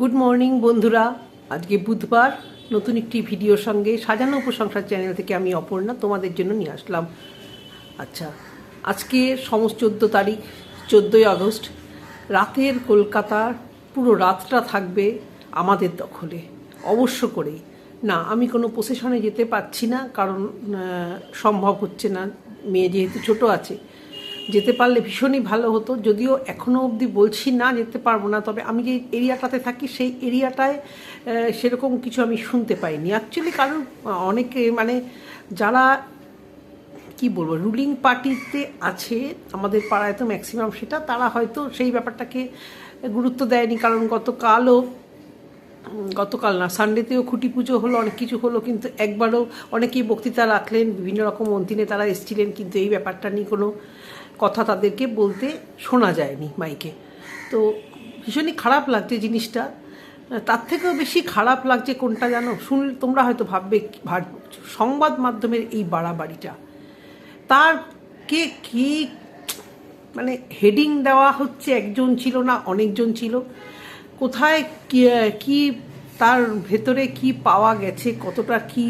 Good morning বন্ধুরা। আজকে বুধবার। নতুন একটি ভিডিওর সঙ্গে সাজানো উপসংসার চ্যানেল থেকে আমি অপর্ণা তোমাদের জন্য নিয়ে আসলাম। আচ্ছা আজকে সমস্ত চোদ্দ তারিখ, চোদ্দোই আগস্ট। রাতের কলকাতার পুরো রাতটা থাকবে আমাদের দখলে, অবশ্য করেই। না, আমি কোনো প্রসেশনে যেতে পারছি না, কারণ সম্ভব হচ্ছে না। মেয়ে যেহেতু ছোট আছে যেতে পারলে ভীষণই ভালো হতো। যদিও এখনও অবধি বলছি না যেতে পারব না, তবে আমি যে এরিয়াটাতে থাকি সেই এরিয়াটায় সেরকম কিছু আমি শুনতে পাইনি। অ্যাকচুয়ালি কারণ অনেকে মানে যারা, কি বলব রুলিং পার্টিতে আছে, আমাদের পাড়ায় তো ম্যাক্সিমাম সেটা, তারা হয়তো সেই ব্যাপারটাকে গুরুত্ব দেয়নি। কারণ গতকালও, গতকাল না সানডেতেও খুঁটি পুজো হলো, অনেক কিছু হলো, কিন্তু একবারও অনেকেই বক্তৃতা রাখলেন, বিভিন্ন রকম মন্ত্রীনে তারা এসেছিলেন, কিন্তু এই ব্যাপারটা নিয়ে কোনো কথা তাদেরকে বলতে শোনা যায়নি মাইকে। তো ভীষণই খারাপ লাগছে জিনিসটা। তার থেকেও বেশি খারাপ লাগছে কোনটা জানো? শুনলে তোমরা হয়তো ভাববে ভাব সংবাদ মাধ্যমের এই বাড়াবাড়িটা। তার কে, কি মানে হেডিং দেওয়া হচ্ছে, একজন ছিল না, অনেকজন ছিল। কোথায় কি, তার ভেতরে কি পাওয়া গেছে, কতটা কি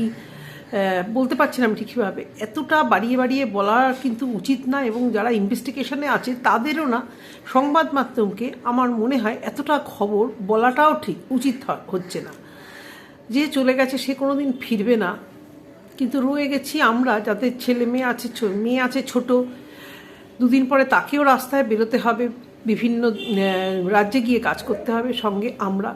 বলতে পারছি না আমি ঠিক কীভাবে এতটা বাড়িয়ে বাড়িয়ে বলা কিন্তু উচিত না এবং যারা ইনভেস্টিগেশনে আছে তাদেরও না। সংবাদ মাধ্যমকে আমার মনে হয় এতটা খবর বলাটাও ঠিক, উচিত হচ্ছে না। যে চলে গেছে সে কোনো দিন ফিরবে না। কিন্তু রয়ে গেছি আমরা যাদের ছেলে মেয়ে আছে মেয়ে আছে ছোট। দুদিন পরে তাকেও রাস্তায় বেরোতে হবে। বিভিন্ন রাজ্যে গিয়ে কাজ করতে হবে সঙ্গে আমরা।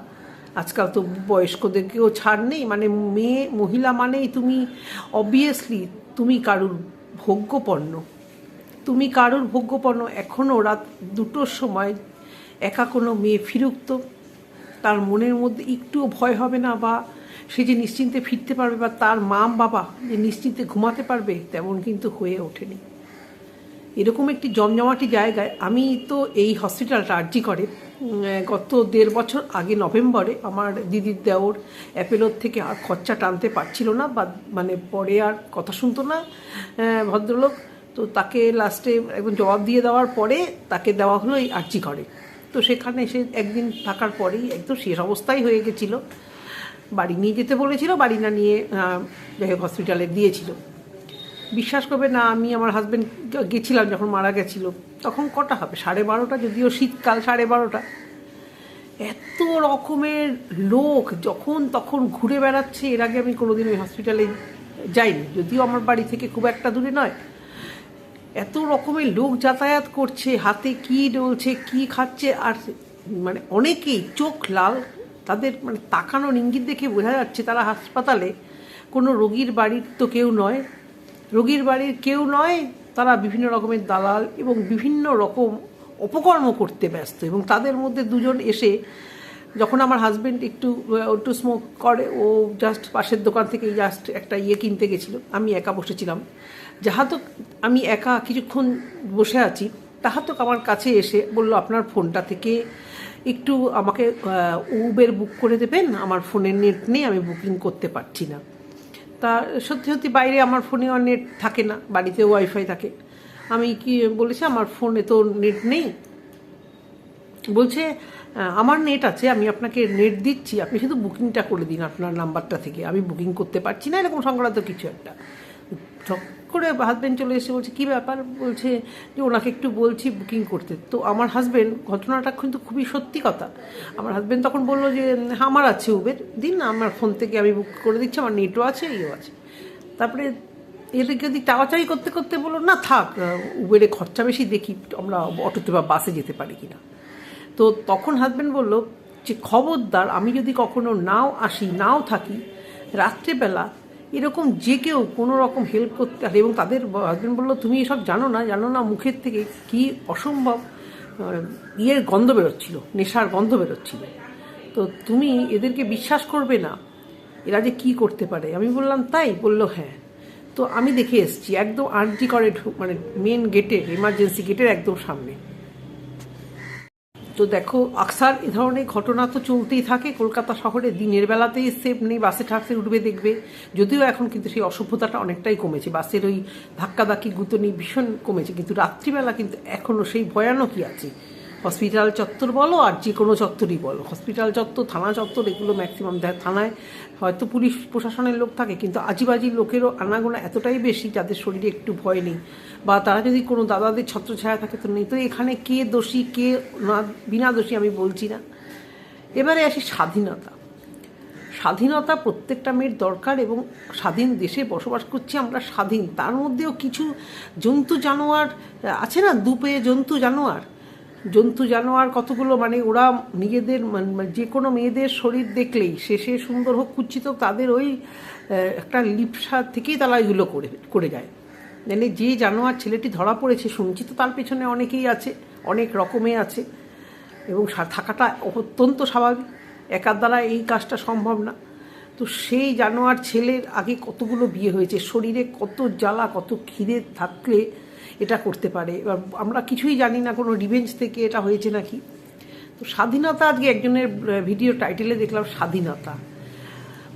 আজকাল তো বয়স্কদেরকেও ছাড় নেই মানে মেয়ে, মহিলা মানেই তুমি অবভিয়াসলি তুমি কারুর ভোগ্যপণ্য। তুমি কারুর ভোগ্যপণ্য। এখনও রাত দুটোর সময় একা কোনো মেয়ে ফিরুক তো, তার মনের মধ্যে একটুও ভয় হবে না বা সে যে নিশ্চিন্তে ফিরতে পারবে বা তার মা বাবা যে নিশ্চিন্তে ঘুমাতে পারবে, তেমন কিন্তু হয়ে ওঠেনি। এরকম একটি জমজমাটি জায়গায় আমি তো এই হসপিটালটা আর্জি করে। গত দেড় বছর আগে নভেম্বরে আমার দিদির দেওর অ্যাপেলোর থেকে আর খরচা টানতে পারছিল না বা মানে পরে আর কথা শুনতো না ভদ্রলোক। তো তাকে লাস্টে একদম জবাব দিয়ে দেওয়ার পরে তাকে দেওয়া হলো এই আর্জি ঘরে। তো সেখানে সে একদিন থাকার পরেই একদম শেষ অবস্থায় হয়ে গেছিল। বাড়ি নিয়ে যেতে বলেছিল, বাড়ি না নিয়ে যাই হোক হসপিটালে দিয়েছিল। বিশ্বাস করবে, না, আমি আমার হাজব্যান্ড গেছিলাম যখন মারা গেছিল। তখন কটা হবে? সাড়ে বারোটা? যদিও শীতকাল সাড়ে বারোটা। এত রকমের লোক যখন তখন ঘুরে বেড়াচ্ছে। এর আগে আমি কোনোদিন ওই হসপিটালে যাইনি। যদিও আমার বাড়ি থেকে খুব একটা দূরে নয়। এত রকমের লোক যাতায়াত করছে, হাতে কি ডলছে, কি খাচ্ছে, আর মানে অনেকেই চোখ লাল, তাদের মানে তাকানোর ইঙ্গিত দেখে বোঝা যাচ্ছে তারা হাসপাতালে। কোনো রোগীর বাড়ির তো কেউ নয়। রোগীর বাড়ির কেউ নয়, তারা বিভিন্ন রকমের দালাল এবং বিভিন্ন রকম অপকর্ম করতে ব্যস্ত এবং তাদের মধ্যে দুজন এসে যখন আমার হাজব্যান্ড একটু একটু স্মোক করে, ও জাস্ট পাশের দোকান থেকে জাস্ট একটা ইয়ে কিনতে গেছিল। আমি একা বসেছিলাম। যাহাতক আমি একা কিছুক্ষণ বসে আছি তাহাতক আমার কাছে এসে বলল, আপনার ফোনটা থেকে একটু আমাকে উবের বুক করে দেবেন। আমার ফোনের নেট নেই, আমি বুকিং করতে পারছি না। তা সত্যি সত্যি বাইরে আমার ফোনে আর নেট থাকে না বাড়িতে ওয়াইফাই থাকে। আমি কি বলেছি, আমার ফোনে তো নেট নেই। বলছে আমার নেট আছে, আমি আপনাকে নেট দিচ্ছি, আপনি শুধু বুকিংটা করে দিন আপনার নাম্বারটা থেকে। আমি বুকিং করতে পারছি না, এরকম সংক্রান্ত কিছু একটা। করে হাজব্যান্ড চলে এসে বলছে কী ব্যাপার? বলছে যে ওনাকে একটু বলছি বুকিং করতে। তো আমার হাজব্যান্ড ঘটনাটা কিন্তু খুবই সত্যি কথা। আমার হাজব্যান্ড তখন বলল যে "হ্যাঁ, আমার আছে উবের দিন আমার ফোন থেকে আমি বুক করে দিচ্ছি আমার নেটও আছে ইয়েও আছে। তারপরে এদিকে যদি টাওয়াচারি করতে করতে বলল না থাক উবেরে খরচা বেশি দেখি আমরা অটোতে বা বাসে যেতে পারি কিনা। তো তখন হাজব্যান্ড বলল যে খবরদার আমি যদি কখনো নাও আসি নাও থাকি রাত্রেবেলা এরকম যে কেউ কোনো রকম হেল্প করতে আসে এবং তাদের হাজব্যান্ড বলল, তুমি এসব জানো না জানো না মুখের থেকে কি অসম্ভব ইয়ের গন্ধ বেরোচ্ছিল, নেশার গন্ধ বেরোচ্ছিল। তো তুমি এদেরকে বিশ্বাস করবে না, এরা যে কি করতে পারে? আমি বললাম, তাই? বলল হ্যাঁ। তো আমি দেখে এসেছি, একদম আর্জি করে মানে মেন গেটের এমার্জেন্সি গেটের একদম সামনে। তো দেখো, আকসার এ ধরনের ঘটনা তো চলতেই থাকে। কলকাতা শহরে দিনের বেলাতেই সেফ নেই, বাসে ঠাকসে উঠবে, দেখবে। যদিও এখন কিন্তু সেই অসভ্যতাটা অনেকটাই কমেছে। বাসের ওই ধাক্কাধাক্কি গুতনি ভীষণ কমেছে। কিন্তু রাত্রিবেলা কিন্তু এখনও সেই ভয়ানকই আছে। হসপিটাল চত্বর বলো আর যে কোনো চত্বরই বলো। হসপিটাল চত্বর, থানা চত্বর, এগুলো ম্যাক্সিমাম দেয় থানায় হয়তো পুলিশ, প্রশাসনের লোক থাকে, কিন্তু আজিবাজি লোকেরও আনাগোনা এতটাই বেশি যাদের শরীরে একটু ভয় নেই। বা তারা যদি কোনো দাদাদের ছত্রছায়া থাকে, তো নেই। তো এখানে কে দোষী, কে না, বিনা দোষী আমি বলছি না। এবারে আসি স্বাধীনতা। স্বাধীনতা প্রত্যেকটা মেয়ের দরকার এবং স্বাধীন দেশে বসবাস করছি আমরা স্বাধীন। তার মধ্যেও কিছু জন্তু জানোয়ার আছে না? দুপে জন্তু জানোয়ার? জন্তু জানোয়ার কতগুলো? মানে ওরা নিজেদের মানে মানে যে কোনো মেয়েদের শরীর দেখলেই, শেষে সুন্দর হোক, কুচ্ছিত তাদের ওই একটা লিপসা থেকেই তারা এগুলো করে করে যায়। মানে যে জানোয়ার ছেলেটি ধরা পড়েছে, শুনছি তো তার পেছনে অনেকেই আছে, অনেক রকমে আছে, এবং থাকাটা অত্যন্ত স্বাভাবিক। একার দ্বারা এই কাজটা সম্ভব না। তো সেই জানোয়ার ছেলের আগে কতগুলো বিয়ে হয়েছে? শরীরে কত জ্বালা, কত খিদে থাকলে এটা করতে পারে। এবার আমরা কিছুই জানি না, কোনো রিভেঞ্জ থেকে এটা হয়েছে নাকি? তো স্বাধীনতা, আজকে একজনের ভিডিও টাইটেলে দেখলাম স্বাধীনতা।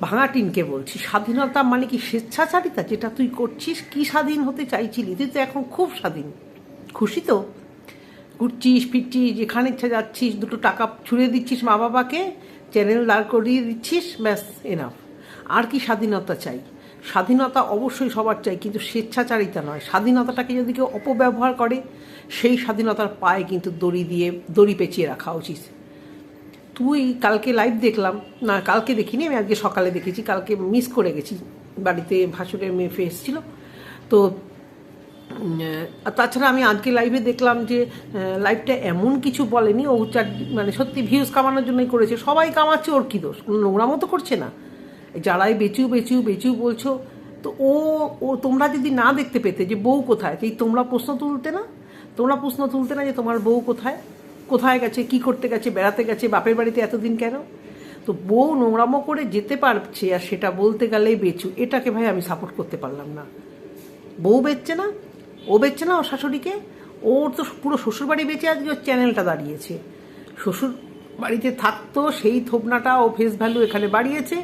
ভাঙা টিনকে বলছি। স্বাধীনতা মানে কি স্বেচ্ছাচারিতা? যেটা তুই করছিস, কি স্বাধীন হতে চাইছিলি? তুই তো এখন খুব স্বাধীন। খুশি তো? ঘুরছিস, ফিরছিস, যেখানে ইচ্ছা যাচ্ছিস, দুটো টাকা ছুড়ে দিচ্ছিস মা বাবাকে চ্যানেল দাঁড় করিয়ে দিচ্ছিস, ব্যাস এনাফ আর কি স্বাধীনতা চাই? স্বাধীনতা অবশ্যই সবার চাই, কিন্তু স্বেচ্ছাচারিতা নয়। স্বাধীনতাটাকে যদি কেউ অপব্যবহার করে, সেই স্বাধীনতার পায়ে কিন্তু দড়ি দিয়ে, দড়ি পেঁচিয়ে রাখা উচিত। তুই কালকে লাইভ দেখলাম, না, কালকে দেখিনি, আমি আজকে সকালে দেখেছি, কালকে মিস করে গেছি, বাড়িতে ভাসুরের মেয়ে ফেস ছিল তো তাছাড়া আমি আজকে লাইভে দেখলাম যে লাইভটা এমন কিছু বলেনি, ও চার মানে সত্যি ভিউজ কামানোর জন্যই করেছে, সবাই কামাচ্ছে, ওর কী দোষ? নোংরা মতো করছে না। যারাই বেচু বেচু বেচু বলছো। তো ও ও তোমরা যদি না দেখতে পেতে যে বউ কোথায় এই তোমরা প্রশ্ন তুলতে না? তোমরা প্রশ্ন তুলতে না যে তোমার বউ কোথায়? কোথায় গেছে, কি করতে গেছে, বেড়াতে গেছে, বাপের বাড়িতে এতদিন কেন? তো বউ নোংরামো করে যেতে পারছে আর সেটা বলতে গেলেই বেচু। এটাকে ভাই আমি সাপোর্ট করতে পারলাম না। বউ বেচছে না? ও বেচছে না ওর শাশুড়িকে? ওর তো পুরো শ্বশুরবাড়ি বেঁচে আজকে ওর চ্যানেলটা দাঁড়িয়েছে। শ্বশুর বাড়িতে থাকতো, সেই থোবনাটা ও ফেস ভ্যালু এখানে বাড়িয়েছে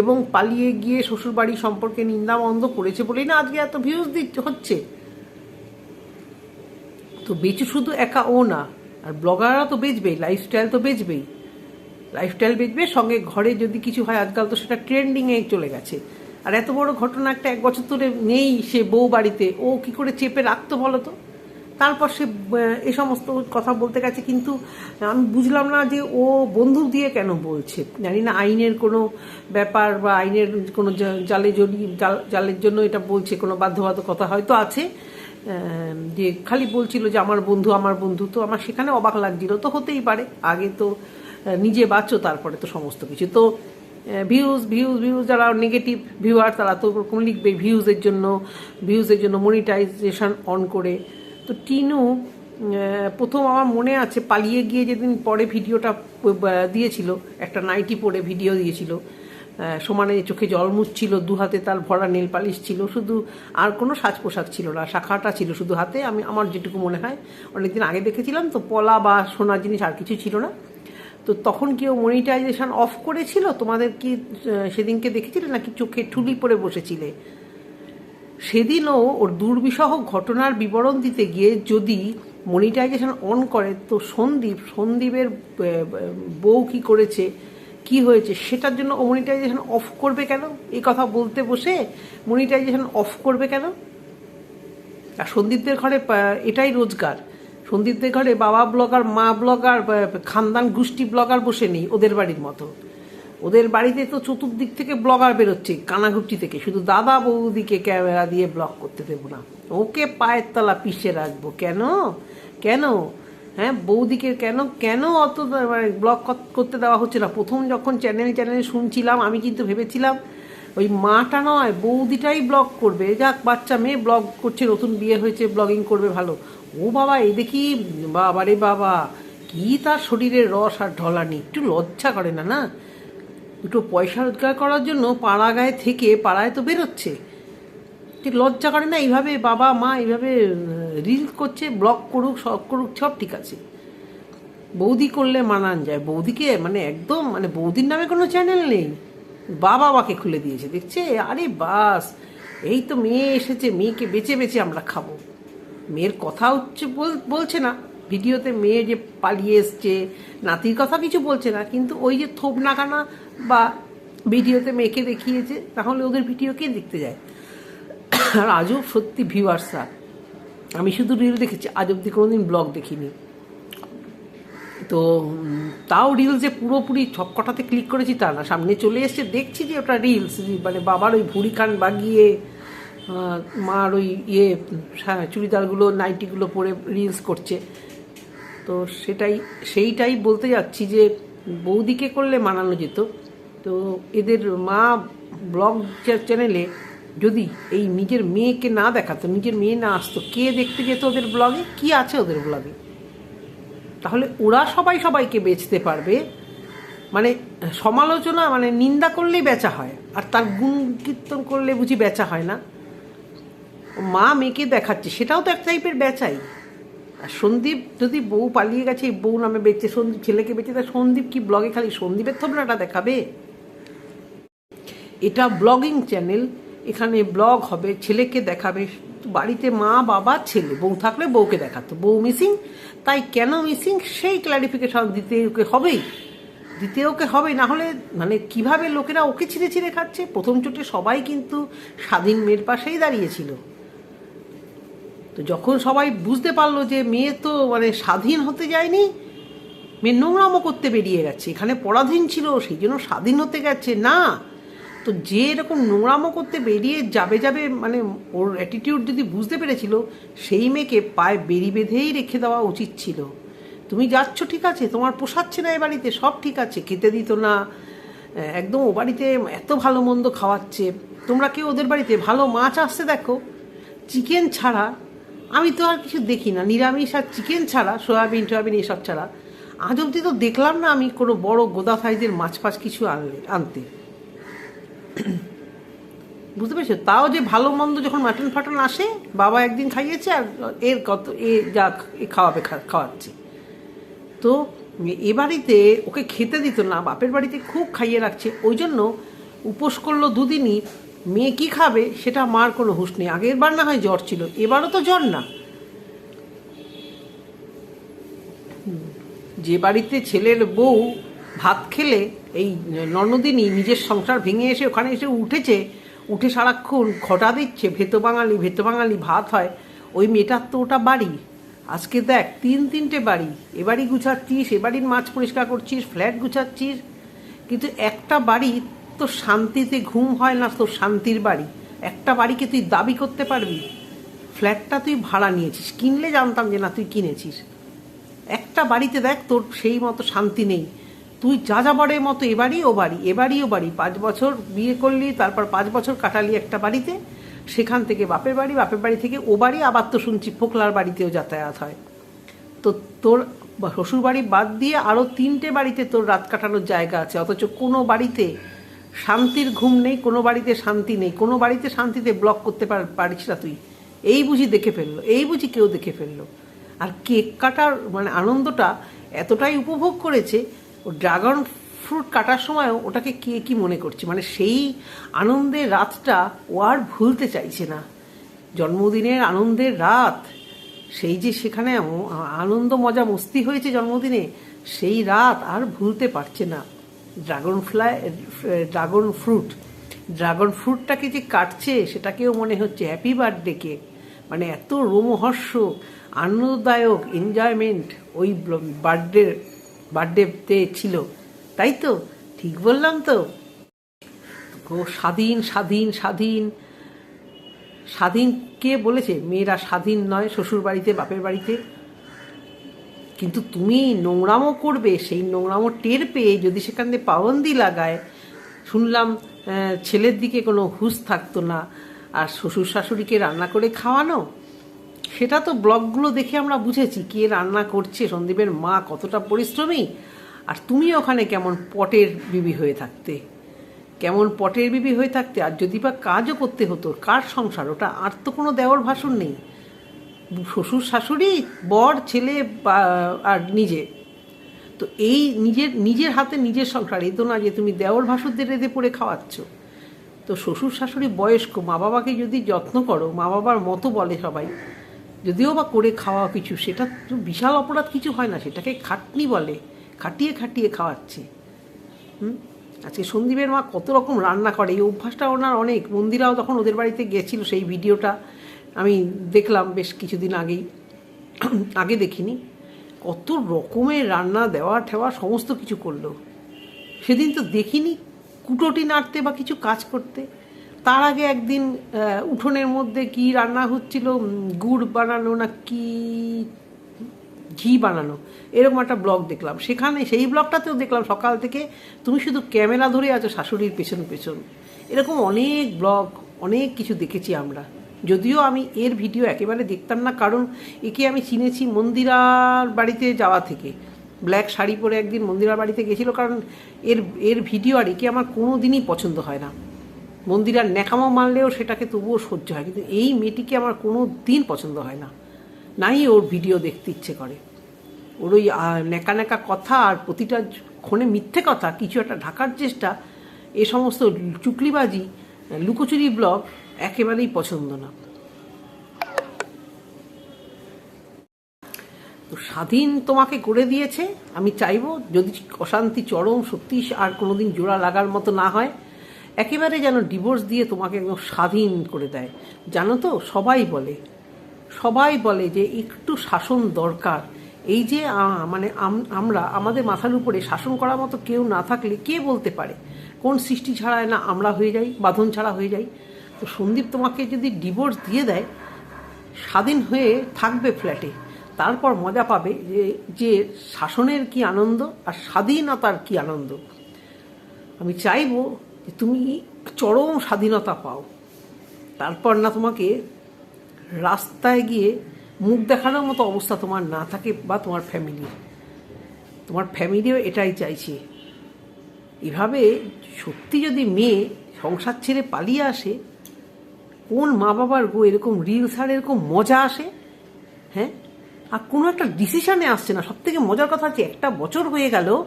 এবং পালিয়ে গিয়ে শ্বশুর বাড়ি সম্পর্কে নিন্দা বন্ধ করেছে বলেই না আজকে এত ভিউজ দিচ্ছে হচ্ছে। তো বেচু শুধু একা ও না, আর ব্লগাররা তো বেচবেই লাইফস্টাইল তো বেচবেই। লাইফস্টাইল বেচবে, সঙ্গে ঘরে যদি কিছু হয়, আজকাল তো সেটা ট্রেন্ডিংয়ে চলে গেছে। আর এত বড় ঘটনা একটা এক বছর ধরে নেই সে বউ বাড়িতে, ও কি করে চেপে রাখতো বলো তো? তারপর সে, এ সমস্ত কথা বলতে গেছে, কিন্তু আমি বুঝলাম না যে ও বন্দুক দিয়ে কেন বলছে। জানি না আইনের কোনো ব্যাপার বা আইনের কোনো জালে জড়ি জাল- জালের জন্য এটা বলছে, কোনো বাধ্যবাধকতা হয়তো আছে যে খালি বলছিল যে আমার বন্ধু আমার বন্ধু, তো আমার সেখানে অবাক লাগছিল, তো হতেই পারে, আগে তো নিজে বাঁচো, তারপরে তো সমস্ত কিছু। তো ভিউজ ভিউজ ভিউজ যারা নেগেটিভ ভিউয়ার তারা তো ওরকম লিখবে ভিউজের জন্য ভিউজের জন্য মনিটাইজেশন অন করে তো টিনু প্রথম আমার মনে আছে পালিয়ে গিয়ে যেদিন পরে ভিডিওটা দিয়েছিল, একটা নাইটি পরে ভিডিও দিয়েছিল সমানে চোখে জল মুচ্ছিল দু হাতে তার ভরা নীল পালিশ ছিল, শুধু আর কোনো সাজ পোশাক ছিল না, শাখাটা ছিল শুধু হাতে, আমি, আমার যেটুকু মনে হয়, অনেকদিন আগে দেখেছিলাম, তো পলা বা সোনার জিনিস আর কিছু ছিল না। তো তখন কেউ মনিটাইজেশন অফ করেছিল? তোমাদের কি সেদিনকে দেখেছিলে নাকি চোখে ঠুলি পরে বসেছিলে? সেদিনও ওর দুর্বিষহ ঘটনার বিবরণ দিতে গিয়ে যদি মনিটাইজেশন অন করে, তো সন্দীপ, সন্দীপের বউ কি করেছে, কি হয়েছে, সেটার জন্য ও মনিটাইজেশন অফ করবে কেন? এই কথা বলতে বসে মনিটাইজেশন অফ করবে কেন? আর সন্দীপদের ঘরে এটাই রোজগার। সন্দীপদের ঘরে বাবা ব্লগার, মা ব্লগার খানদান গোষ্ঠী ব্লগার বসে নেই ওদের বাড়ির মতো। ওদের বাড়িতে তো চতুর্দিক থেকে ব্লগার বেরোচ্ছে, কানাঘুপটি থেকে। শুধু দাদা বৌদিকে ক্যামেরা দিয়ে ব্লগ করতে দেবো না। ওকে পায়ের তলা পিষে রাখব। কেন? কেন? হ্যাঁ বৌদিকে কেন? কেন অত মানে ব্লগ করতে দেওয়া হচ্ছে না? প্রথম যখন চ্যানেল চ্যানেল শুনছিলাম, আমি কিন্তু ভেবেছিলাম ওই মাটা নয়, বৌদিটাই ব্লগ করবে। যাক, বাচ্চা মেয়ে ব্লগ করছে, নতুন বিয়ে হয়েছে, ব্লগিং করবে, ভালো। ও বাবা, এই দেখি বাবা রে বাবা, কি তার শরীরের রস আর ঢলানি। একটু লজ্জা করে না না? দুটো পয়সা রোজগার করার জন্য পাড়া গায়ে থেকে পাড়ায় তো বেরোচ্ছে। ঠিক লজ্জা করে না? এইভাবে বাবা, মা এইভাবে রিল করছে, ব্লগ করুক, সব করুক, সব ঠিক আছে। বৌদি করলে মানান যায়। বৌদিকে মানে একদম মানে বৌদির নামে কোনো চ্যানেল নেই। বাবা মাকে খুলে দিয়েছে। দেখছে? আরে বাস, এই তো মেয়ে এসেছে, মেয়েকে বেছে বেছে আমরা খাব। মেয়ের কথা হচ্ছে বল- বলছে না। ভিডিওতে মেয়ে যে পালিয়ে এসছে, নাতির কথা কিছু বলছে না। কিন্তু ওই যে থোপ নাগানা বা ভিডিওতে মেয়েকে দেখিয়েছে তাহলে ওদের ভিডিও কে দেখতে যায়। আর আজও সত্যি ভিউয়ার্সরা আমি শুধু রিল দেখেছি আজ অব্দি কোনোদিন ব্লগ দেখিনি। তো তাও রিলস যে পুরোপুরি সব কটাতে ক্লিক করেছি তা না। সামনে চলে এসছে দেখছি যে ওটা রিলস মানে বাবার ওই ভুড়ি খান বাগিয়ে মার ওই ইয়ে হ্যাঁ, চুড়িদারগুলো নাইটিগুলো পরে রিলস করছে। তো সেটাই সেইটাই বলতে যাচ্ছি যে বৌদিকে করলে মানানো যেত। তো এদের মা ব্লগ চ্যানেলে যদি এই নিজের মেয়েকে না দেখাতো, নিজের মেয়ে না আসতো, কে দেখতে যেত ওদের ব্লগে? কি আছে ওদের ব্লগে? তাহলে ওরা সবাই সবাইকে বেচতে পারবে। মানে সমালোচনা মানে নিন্দা করলেই বেচা হয়, আর তার গুণ কীর্তন করলে বুঝি বেচা হয় না। মা মেয়েকে দেখাচ্ছে, সেটাও তো এক টাইপের বেচাই। আর সন্দীপ যদি বউ পালিয়ে গেছে বউ নামে বেচছে সন্দীপ ছেলেকে বেচে, তা সন্দীপ কি ব্লগে খালি সন্দীপের থবনাটা দেখাবে? এটা ব্লগিং চ্যানেল এখানে ব্লগ হবে, ছেলেকে দেখাবে, বাড়িতে মা, বাবা, ছেলে, বউ থাকলে বউকে দেখাতো, বউ মিসিং তাই কেন মিসিং সেই ক্ল্যারিফিকেশন দিতে ওকে হবেই। দিতে ওকে হবে, না হলে মানে কীভাবে লোকেরা ওকে ছিঁড়ে ছিঁড়ে খাচ্ছে? প্রথম চোটে সবাই কিন্তু স্বাধীন মেয়ের পাশেই দাঁড়িয়েছিল। তো যখন সবাই বুঝতে পারল যে মেয়ে তো মানে স্বাধীন হতে যায়নি, মেয়ে নোংরামো করতে বেরিয়ে গেছে। এখানে পরাধীন ছিল, সেই জন্য স্বাধীন হতে গেছে। না তো যে এরকম নোংরামো করতে বেরিয়ে যাবে যাবে মানে ওর অ্যাটিটিউড যদি বুঝতে পেরেছিল, সেই মেয়েকে পায়ে বেরি বেঁধেই রেখে দেওয়া উচিত ছিল। তুমি যাচ্ছ, ঠিক আছে, তোমার পোষাচ্ছে না এ বাড়িতে, সব ঠিক আছে, খেতে দিত না একদম ও বাড়িতে এত ভালো মন্দ খাওয়াচ্ছে। তোমরা কেউ ওদের বাড়িতে ভালো মাছ আসতে দেখো, চিকেন ছাড়া আমি তো আর কিছু দেখি না, নিরামিষ আর চিকেন ছাড়া, সয়াবিন টয়াবিন এসব ছাড়া। আজ অবধি তো দেখলাম না আমি কোনো বড় গোদা সাইজের মাছ ফাছ কিছু আনলে, আনতে। বুঝতে পেরেছ? তাও যে ভালো মন্দ যখন মাটন ফাটন আসে, বাবা একদিন খাইয়েছে আর এর কত, এ যা খাওয়াবে খাওয়াচ্ছে। তো এ বাড়িতে ওকে খেতে দিত না, বাপের বাড়িতে খুব খাইয়ে রাখছে। ওই জন্য উপোস করল দুদিনই। মেয়ে কি খাবে সেটা মার কোনো হুঁশ নেই। আগের বার না হয় জ্বর ছিল, এবারও তো জ্বর না। যে বাড়িতে ছেলের বউ ভাত খেলে এই ননদিনী নিজের সংসার ভেঙে এসে ওখানে এসে উঠেছে, উঠে সারাক্ষণ ঘটা দিচ্ছে, ভেতো বাঙালি ভেতো বাঙালি ভাত হয়। ওই মেয়েটার তো ওটা বাড়ি। আজকে দেখ, তিন তিনটে বাড়ি। এ বাড়ি গুছাচ্ছিস, এ বাড়ির মাছ পরিষ্কার করছিস, ফ্ল্যাট গুছাচ্ছিস। কিন্তু একটা বাড়ি তো শান্তিতে ঘুম হয় না তোর শান্তির বাড়ি। একটা বাড়িকে তুই দাবি করতে পারবি? ফ্ল্যাটটা তুই ভাড়া নিয়েছিস। কিনলে জানতাম যে না, তুই কিনেছিস। একটা বাড়িতে দেখ, তোর সেই মতো শান্তি নেই। তুই যা যাবারের মতো এবারই ও বাড়ি, এবারই ও বাড়ি। পাঁচ বছর বিয়ে করলি, তারপর পাঁচ বছর কাটালি একটা বাড়িতে। সেখান থেকে বাপের বাড়ি বাপের বাড়ি থেকে ও বাড়ি, আবার তো শুনছি ফোকলার বাড়িতেও যাতায়াত হয়। তো তোর শ্বশুর বাড়ি বাদ দিয়ে আরও তিনটে বাড়িতে তোর রাত কাটানোর জায়গা আছে। অথচ কোনো বাড়িতে শান্তির ঘুম নেই, কোনো বাড়িতে শান্তি নেই, কোনো বাড়িতে শান্তিতে ব্লক করতে পার- পারিস না তুই। এই বুঝি দেখে ফেলল, এই বুঝি কেউ দেখে ফেলল। আর কেক কাটার মানে আনন্দটা এতটাই উপভোগ করেছে ও ড্রাগন ফ্রুট কাটার সময়ও ওটাকে কে কি মনে করছে? মানে সেই আনন্দের রাতটা ও আর ভুলতে চাইছে না। জন্মদিনের আনন্দের রাত, সেই যে সেখানে আনন্দ মজা মস্তি হয়েছে জন্মদিনে, সেই রাত আর ভুলতে পারছে না। Dragon fly, dragon fruit, dragon ফ্রুটটাকে যে কাটছে, সেটাকেও মনে হচ্ছে হ্যাপি বার্থডে কেক মানে এত রোমহর্ষ, আনন্দদায়ক এনজয়মেন্ট ওই বার্থডে বার্থডেতে ছিল। তাই তো? ঠিক বললাম তো। স্বাধীন স্বাধীন স্বাধীন। স্বাধীন কে বলেছে? মেয়েরা স্বাধীন নয় শ্বশুর বাড়িতে, বাপের বাড়িতে। কিন্তু তুমি নোংরামো করবে, সেই নোংরামো টের পেয়ে যদি সেখান থেকে পাবন্দি লাগায়, শুনলাম ছেলের দিকে কোনো হুঁশ থাকতো না। আর শ্বশুর শাশুড়িকে রান্না করে খাওয়ানো? সেটা তো ব্লগগুলো দেখে আমরা বুঝেছি, কে রান্না করছে, সন্দীপের মা কতটা পরিশ্রমী, আর তুমি ওখানে কেমন পটের বিবি হয়ে থাকতে? কেমন পটের বিবি হয়ে থাকতে? আর যদি বা কাজও করতে হতো, কার সংসার? ওটা আর তো কোনো দেওয়ার ভাষণ নেই। শ্বশুর, শাশুড়ি, বর, ছেলে আর নিজে। তো এই নিজের নিজের হাতে নিজের সংসার, এই তো না যে তুমি দেওর ভাসুরদের রেঁধে পড়ে খাওয়াচ্ছ। তো শ্বশুর, শাশুড়ি বয়স্ক মা বাবাকে যদি যত্ন করো মা বাবার মতো বলে সবাই। যদিও বা করে খাওয়া কিছু, সেটা তো বিশাল অপরাধ কিছু হয় না, সেটাকে খাটনি বলে, খাটিয়ে খাটিয়ে খাওয়াচ্ছে। হুম? আজকে সন্দীপের মা কত রকম রান্না করে, এই অভ্যাসটা ওনার অনেক। মন্দিরাও তখন ওদের বাড়িতে গেছিল সেই ভিডিওটা, আমি দেখলাম বেশ কিছুদিন আগেই। আগে দেখিনি। কত রকমের রান্না, দেওয়া ঠেওয়া, সমস্ত কিছু করল। সেদিন তো দেখিনি কুটোটি নাড়তে বা কিছু কাজ করতে। তার আগে একদিন উঠোনের মধ্যে কি রান্না হচ্ছিল গুড় বানানো না কি, ঘি বানানো, এরকম একটা ব্লগ দেখলাম। সেখানে সেই ব্লগটাতেও দেখলাম সকাল থেকে, তুমি শুধু ক্যামেরা ধরে আছো শাশুড়ির পেছন পেছন। এরকম অনেক ব্লগ, অনেক কিছু দেখেছি আমরা। যদিও আমি এর ভিডিও একেবারে দেখতাম না, কারণ একে আমি চিনেছি মন্দিরার বাড়িতে যাওয়া থেকে। ব্ল্যাক শাড়ি পরে একদিন মন্দিরার বাড়িতে গেছিল, কারণ এর এর ভিডিও আর একে আমার কোনো দিনই পছন্দ হয় না। মন্দিরার ন্যাকামো মারলেও সেটাকে তবুও সহ্য হয়। কিন্তু এই মেয়েটিকে আমার কোনো দিন পছন্দ হয় না। নাই ওর ভিডিও দেখতে ইচ্ছে করে। ওর ওই ন্যাকা ন্যাকা কথা আর প্রতিটা ক্ষণে মিথ্যে কথা, কিছু একটা ঢাকার চেষ্টা, এ সমস্ত চুকলিবাজি, লুকোচুরি ব্লগ একেবারেই পছন্দ না। তো স্বাধীন তোমাকে করে দিয়েছে, আমি চাইব যদি অশান্তি, চরম সত্যি আর কোনোদিন জোড়া লাগার মতো না হয় একেবারে যেন ডিভোর্স দিয়ে তোমাকে একদম স্বাধীন করে দেয়। জানো তো, সবাই বলে সবাই বলে যে একটু শাসন দরকার। এই যে মানে আম- আমরা, আমাদের মাথার উপরে শাসন করার মতো কেউ না থাকলে কে বলতে পারে? কোন সৃষ্টি ছাড়ায় না আমরা হয়ে যাই, বাঁধন ছাড়া হয়ে যাই? তো সন্দীপ তোমাকে যদি ডিভোর্স দিয়ে দেয়, স্বাধীন হয়ে থাকবে ফ্ল্যাটে তারপর মজা পাবে যে যে শাসনের কি আনন্দ আর স্বাধীনতার কি আনন্দ। আমি চাইব যে তুমি চরম স্বাধীনতা পাও। তারপর না তোমাকে রাস্তায় গিয়ে মুখ দেখানোর মতো অবস্থা তোমার না থাকে বা তোমার ফ্যামিলির তোমার ফ্যামিলিও এটাই চাইছে। এভাবে সত্যি যদি মেয়ে সংসার ছেড়ে পালিয়ে আসে, কোন মা বাবার গো এরকম রিলস আর এরকম মজা আসে? হ্যাঁ? আর কোনো একটা ডিসিশানে আসছে না। সব থেকে মজার কথা হচ্ছে একটা বছর হয়ে গেল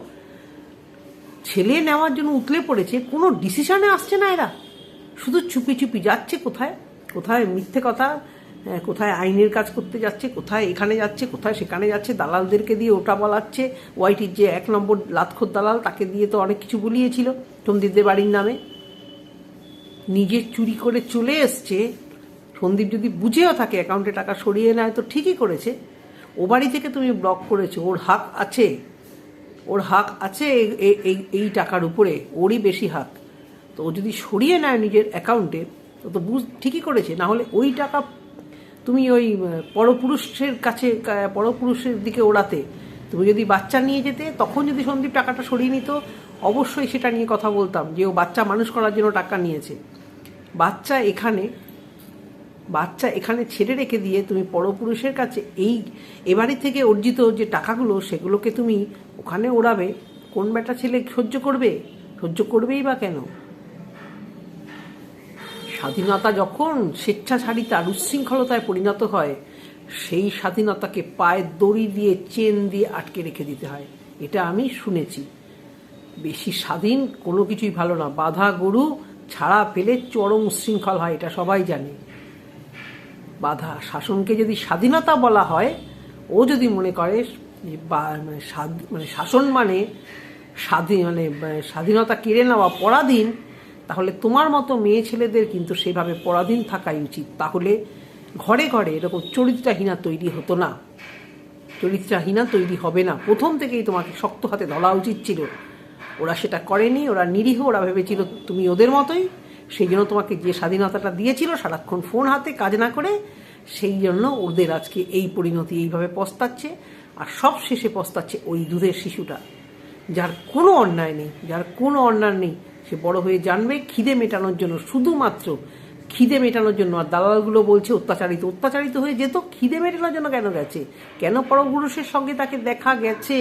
ছেলে নেওয়ার জন্য উতলে পড়েছে, কোনো ডিসিশনে আসছে না এরা। শুধু চুপি চুপি যাচ্ছে কোথায়? কোথায় মিথ্যে কথা? কোথায় আইনের কাজ করতে যাচ্ছে? কোথায় এখানে যাচ্ছে? কোথায় সেখানে যাচ্ছে? দালালদেরকে দিয়ে ওটা বলাচ্ছে? ওয়াইটির যে এক নম্বর লাতখোর দালাল, তাকে দিয়ে তো অনেক কিছু বলিয়েছিল সন্দীপদের বাড়ির নামে। নিজে চুরি করে চলে এসছে। সন্দীপ যদি বুঝেও থাকে অ্যাকাউন্টে টাকা সরিয়ে নেয়, তো ঠিকই করেছে। ও বাড়ি থেকে তুমি ব্লক করেছ, ওর হাত আছে। ওর হাক আছে এই এই টাকার উপরে, ওরই বেশি হাক। তো ও যদি সরিয়ে নেয় নিজের অ্যাকাউন্টে তো তো বুঝ, ঠিকই করেছে, না হলে ওই টাকা তুমি ওই পরপুরুষের কাছে পরপুরুষের দিকে ওড়াতে। তুমি যদি বাচ্চা নিয়ে যেতে, তখন যদি সন্দীপ টাকাটা সরিয়ে নিত, অবশ্যই সেটা নিয়ে কথা বলতাম যে ও বাচ্চা মানুষ করার জন্য টাকা নিয়েছে। বাচ্চা এখানে বাচ্চা এখানে ছেড়ে রেখে দিয়ে তুমি পরপুরুষের কাছে এই এবারে থেকে অর্জিত যে টাকাগুলো, সেগুলোকে তুমি ওখানে ওড়াবে। কোন বেটা ছেলে সহ্য করবে? সহ্য করবেই বা কেন? স্বাধীনতা যখন স্বেচ্ছাচারিতা উচ্ছৃঙ্খলতায় পরিণত হয়, সেই স্বাধীনতাকে পায়ে দড়ি দিয়ে, চেন দিয়ে আটকে রেখে দিতে হয়। এটা আমি শুনেছি। বেশি স্বাধীন কোনো কিছুই ভালো না। বাধা গরু ছাড়া পেলে চরম উচ্ছৃঙ্খল হয়, এটা সবাই জানে। বাধা। শাসনকে যদি স্বাধীনতা বলা হয়, ও যদি মনে করে মানে মানে শাসন মানে স্বাধীন মানে স্বাধীনতা কেড়ে নেওয়া পরাধীন, তাহলে তোমার মতো মেয়ে ছেলেদের কিন্তু সেভাবে পরাধীন থাকাই উচিত। তাহলে ঘরে ঘরে এরকম চরিত্রাহীনা তৈরি হতো না। চরিত্রাহীনা তৈরি হবে না। প্রথম থেকেই তোমাকে শক্ত হাতে ধরা উচিত ছিল। ওরা সেটা করেনি, ওরা নিরীহ, ওরা ভেবেছিল তুমি ওদের মতোই। সেই জন্য তোমাকে যে স্বাধীনতাটা দিয়েছিল সারাক্ষণ ফোন হাতে কাজ না করে, সেই জন্য ওদের আজকে এই পরিণতি এইভাবে পস্তাচ্ছে। আর সব শেষে পস্তাচ্ছে ওই দুধের শিশুটা, যার কোনো অন্যায় নেই, যার কোনো অন্যায় নেই। সে বড় হয়ে জানবে খিদে মেটানোর জন্য, শুধুমাত্র খিদে মেটানোর জন্য। আর দালালগুলো বলছে, অত্যাচারিত অত্যাচারিত হয়ে যেত, খিদে মেটানোর জন্য কেন গেছে? কেন পরপুরুষের সঙ্গে তাকে দেখা গেছে?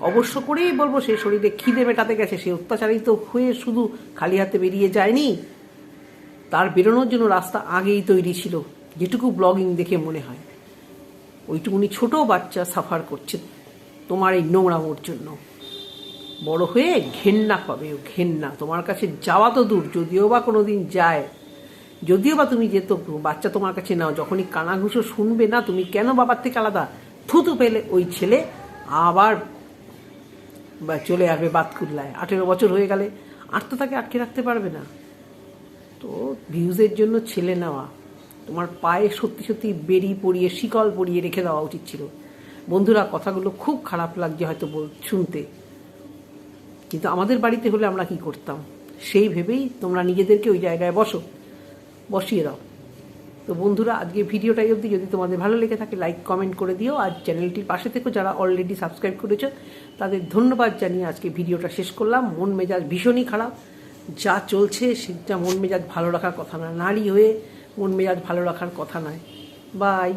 অবশ্য করেই বলব, সে শরীরে খিদে মেটাতে গেছে, সে অত্যাচারিত হয়ে শুধু খালি হাতে বেরিয়ে যায়নি। তার বেরোনোর জন্য রাস্তা আগেই তৈরি ছিল, যেটুকু ব্লগিং দেখে মনে হয়। ওইটুকুনি ছোট বাচ্চা সাফার করছে তোমার এই নোংরামোর জন্য। বড় হয়ে ঘেন্না পাবে ও ঘেন্না, তোমার কাছে যাওয়া তো দূর, যদিও বা কোনো দিন যায়। যদিও বা তুমি যেত, বাচ্চা তোমার কাছে নাও, যখনই কানাঘুষো শুনবে না, তুমি কেন বাবার থেকে আলাদা? থুতু পেলে ওই ছেলে আবার চলে আসবে বাতকুল্লায়। আঠেরো বছর হয়ে গেলে আর তো তাকে আটকে রাখতে পারবে না। তো ভিউজের জন্য ছেলে নেওয়া, তোমার পায়ে সত্যি সত্যি বেরি পরিয়ে, শিকল পরিয়ে রেখে দেওয়া উচিত ছিল। বন্ধুরা, কথাগুলো খুব খারাপ লাগছে হয়তো শুনতে। কিন্তু আমাদের বাড়িতে হলে আমরা কি করতাম? সেই ভেবেই তোমরা নিজেদেরকে ওই জায়গায় বসো। বসিয়ে দাও। তো বন্ধুরা, আজকে ভিডিওটাই অবধি। যদি তোমাদের ভালো লেগে থাকে লাইক কমেন্ট করে দিও। আর চ্যানেলটির পাশে থেকেও যারা অলরেডি সাবস্ক্রাইব করেছ, তাদের ধন্যবাদ জানিয়ে আজকে ভিডিওটা শেষ করলাম। মন মেজাজ ভীষণই খারাপ। যা চলছে, সেটা মন মেজাজ ভালো রাখার কথা না। নারী হয়ে মন মেজাজ ভালো রাখার কথা নয়। বাই